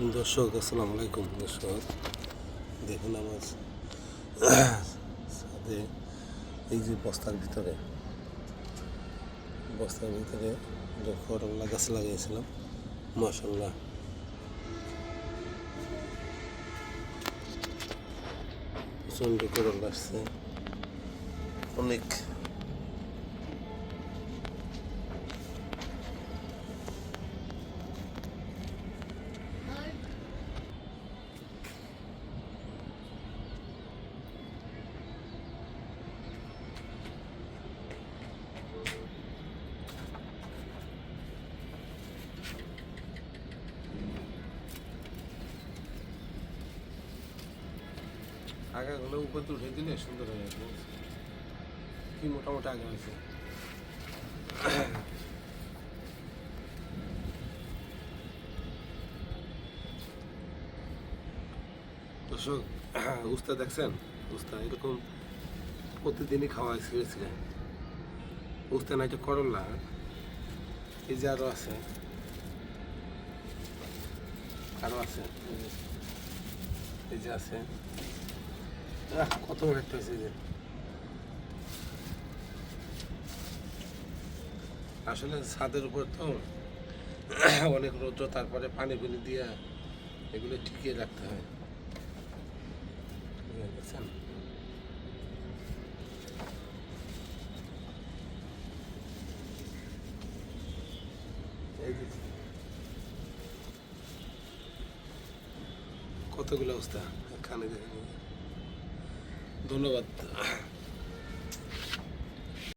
দর্শক, আসসালামু আলাইকুম। দর্শক, দেখুন আমার সাথে এই যে বস্তার ভিতরে বস্তার ভিতরে করলা গাছ লাগিয়েছিলাম মাসাল্লাহ প্রচণ্ড করলা আসছে। অনেক আগাগুলো উপরে উঠে দিলে সুন্দর হয়ে যাবে। কি মোটামুটি আগা হয়েছে দর্শক উস্তা দেখছেন? উস্তা এরকম প্রতিদিনই খাওয়া ছিঁড়েছে উস্তা না, এটা করলা এই যে আরও আছে। আরও আছে। এই যে আছে। কত যে আসলে ছাদের উপর তো অনেক রৌদ্র, তারপরে পানি পুনি দিয়ে এগুলো টিকিয়ে রাখতে হয়। কতগুলো অবস্থা? এখানে দেখেন। ধন্যবাদ।